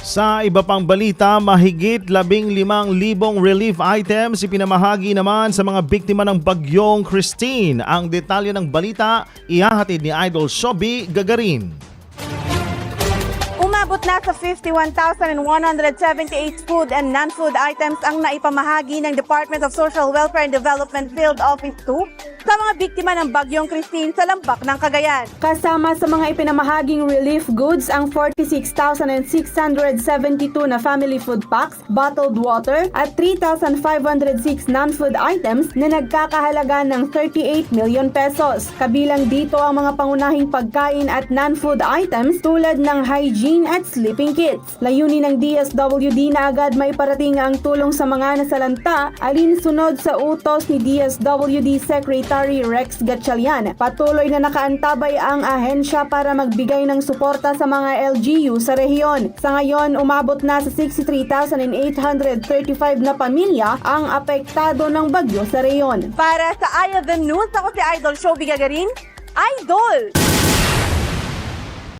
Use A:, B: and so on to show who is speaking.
A: Sa iba pang balita, mahigit 15,000 relief items ipinamahagi naman sa mga biktima ng bagyong Christine. Ang detalye ng balita, ihahatid ni Idol Shobi Gagarin.
B: Umabot na sa 51,178 food and non-food items ang naipamahagi ng Department of Social Welfare and Development Field Office 2 sa mga biktima ng Bagyong Christine sa Lambak ng Cagayan.
C: Kasama sa mga ipinamahaging relief goods ang 46,672 na family food packs, bottled water at 3,506 non-food items na nagkakahalaga ng 38 million pesos. Kabilang dito ang mga pangunahing pagkain at non-food items tulad ng hygiene at sleeping kits. Layunin ng DSWD na agad may parating ang tulong sa mga nasalanta alinsunod sa utos ni DSWD Secretary Rex Gatchalian. Patuloy na nakaantabay ang ahensya para magbigay ng suporta sa mga LGU sa rehiyon. Sa ngayon, umabot na sa 63,835 na pamilya ang apektado ng bagyo sa rehiyon.
B: Para sa Eye of the News, ako si Idol Show Gagarin. Idol!